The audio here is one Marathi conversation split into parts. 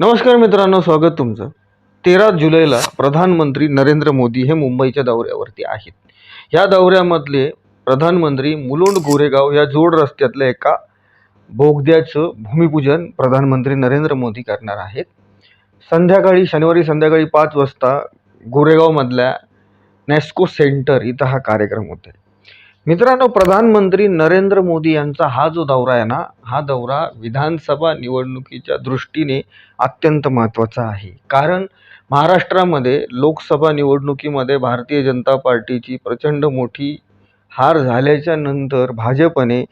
नमस्कार मित्रांनो स्वागत तुमचं. तेरा जुलैला प्रधानमंत्री नरेंद्र मोदी हे मुंबईच्या दौऱ्यावरती आहेत. या दौऱ्यामधले प्रधानमंत्री मुलुंड गोरेगाव या जोड रस्त्यातल्या एका बोगद्याचं भूमिपूजन प्रधानमंत्री नरेंद्र मोदी करणार आहेत. संध्याकाळी शनिवारी संध्याकाळी पाच वाजता गोरेगावमधल्या नॅस्को सेंटर इथं हा कार्यक्रम होतो आहे मित्रांनो प्रधानमंत्री नरेंद्र मोदी यांचा हा जो दौरा आहे ना हा दौरा विधानसभा निवडणुकीच्या दृष्टीने अत्यंत महत्त्वाचा आहे. कारण महाराष्ट्रामध्ये लोकसभा निवडणुकीमध्ये भारतीय जनता पार्टीची प्रचंड मोठी हार झाल्याच्यानंतर भाजपने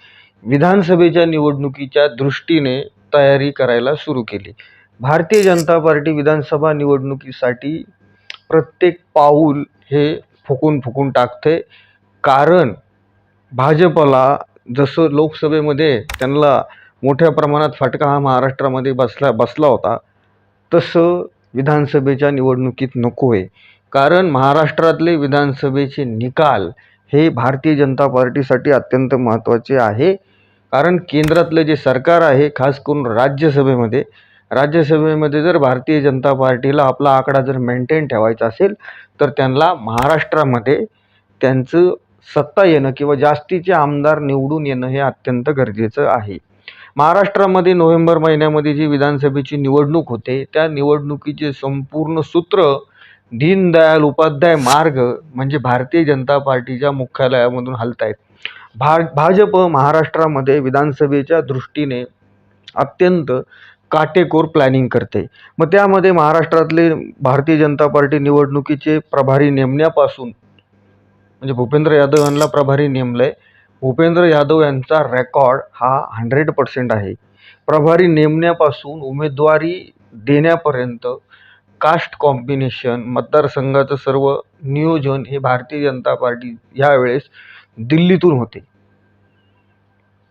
विधानसभेच्या निवडणुकीच्या दृष्टीने तयारी करायला सुरू केली. भारतीय जनता पार्टी विधानसभा निवडणुकीसाठी प्रत्येक पाऊल हे फुकून फुकून टाकते. कारण भाजपला जसं लोकसभेमध्ये त्यांना मोठ्या प्रमाणात फटका हा महाराष्ट्रामध्ये बसला बसला होता तसं विधानसभेच्या निवडणुकीत नको आहे. कारण महाराष्ट्रातले विधानसभेचे निकाल हे भारतीय जनता पार्टीसाठी अत्यंत महत्त्वाचे आहे. कारण केंद्रातलं जे सरकार आहे खास करून राज्यसभेमध्ये राज्यसभेमध्ये जर भारतीय जनता पार्टीला आपला आकडा जर मेंटेन ठेवायचा असेल तर त्यांना महाराष्ट्रामध्ये त्यांचं सत्ता येणं किंवा जास्तीचे आमदार निवडून येणं हे अत्यंत गरजेचं आहे. महाराष्ट्रामध्ये नोव्हेंबर महिन्यामध्ये जी विधानसभेची निवडणूक होते त्या निवडणुकीचे संपूर्ण सूत्र दीनदयाल उपाध्याय मार्ग म्हणजे भारतीय जनता पार्टीच्या मुख्यालयामधून हलत आहेत भा भाजप महाराष्ट्रामध्ये विधानसभेच्या दृष्टीने अत्यंत काटेकोर प्लॅनिंग करते. मग त्यामध्ये महाराष्ट्रातले भारतीय जनता पार्टी निवडणुकीचे प्रभारी नेमण्यापासून म्हणजे भूपेंद्र यादव यांना प्रभारी नेमलं. आहे भूपेंद्र यादव यांचा रेकॉर्ड हा हंड्रेड पर्सेंट आहे. प्रभारी नेमण्यापासून उमेदवारी देण्यापर्यंत कास्ट कॉम्बिनेशन मतदारसंघाचं सर्व नियोजन हे भारतीय जनता पार्टी यावेळेस दिल्लीतून होते.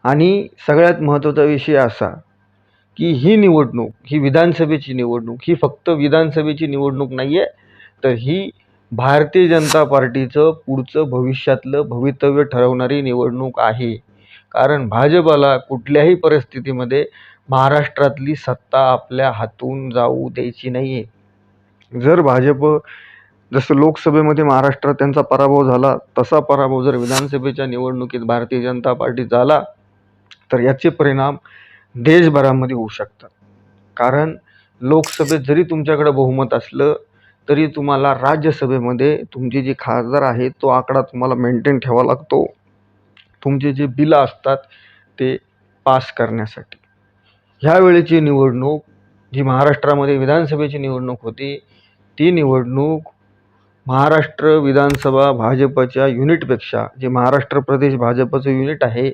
आणि सगळ्यात महत्त्वाचा विषय असा की ही निवडणूक ही विधानसभेची निवडणूक ही फक्त विधानसभेची निवडणूक नाही आहे तर ही भारतीय जनता पार्टीचं पुढचं भविष्यातलं भवितव्य ठरवणारी निवडणूक आहे. कारण भाजपाला कुठल्याही परिस्थितीमध्ये महाराष्ट्रातली सत्ता आपल्या हातून जाऊ द्यायची नाही आहे जर भाजप जसं लोकसभेमध्ये महाराष्ट्रात त्यांचा पराभव झाला तसा पराभव जर विधानसभेच्या निवडणुकीत भारतीय जनता पार्टी झाला तर याचे परिणाम देशभरामध्ये होऊ शकतात. कारण लोकसभेत जरी तुमच्याकडे बहुमत असलं तरी तुम्हाला राज्यसभेमध्ये तुमचे जे खासदार आहेत तो आकडा तुम्हाला मेंटेन ठेवावा लागतो. तुमचे जे बिलं असतात ते पास करण्यासाठी. ह्यावेळेची निवडणूक जी महाराष्ट्रामध्ये विधानसभेची निवडणूक होती ती निवडणूक महाराष्ट्र विधानसभा भाजपच्या युनिटपेक्षा जे महाराष्ट्र प्रदेश भाजपचं युनिट आहे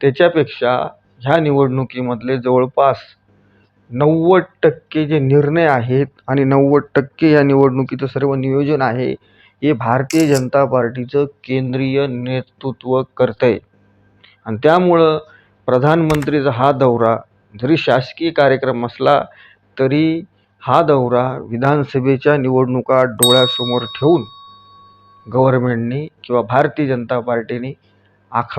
त्याच्यापेक्षा ह्या निवडणुकीमधले जवळपास नव्वद टक्के जे निर्णय आहेत आणि नव्वद टक्के या निवडणुकीचं सर्व नियोजन आहे हे भारतीय जनता पार्टीचं केंद्रीय नेतृत्व करतं आहे आणि त्यामुळं प्रधानमंत्रीचा हा दौरा जरी शासकीय कार्यक्रम असला तरी हा दौरा विधानसभेच्या निवडणुका डोळ्यासमोर ठेवून गव्हर्मेंटनी किंवा भारतीय जनता पार्टीने आखा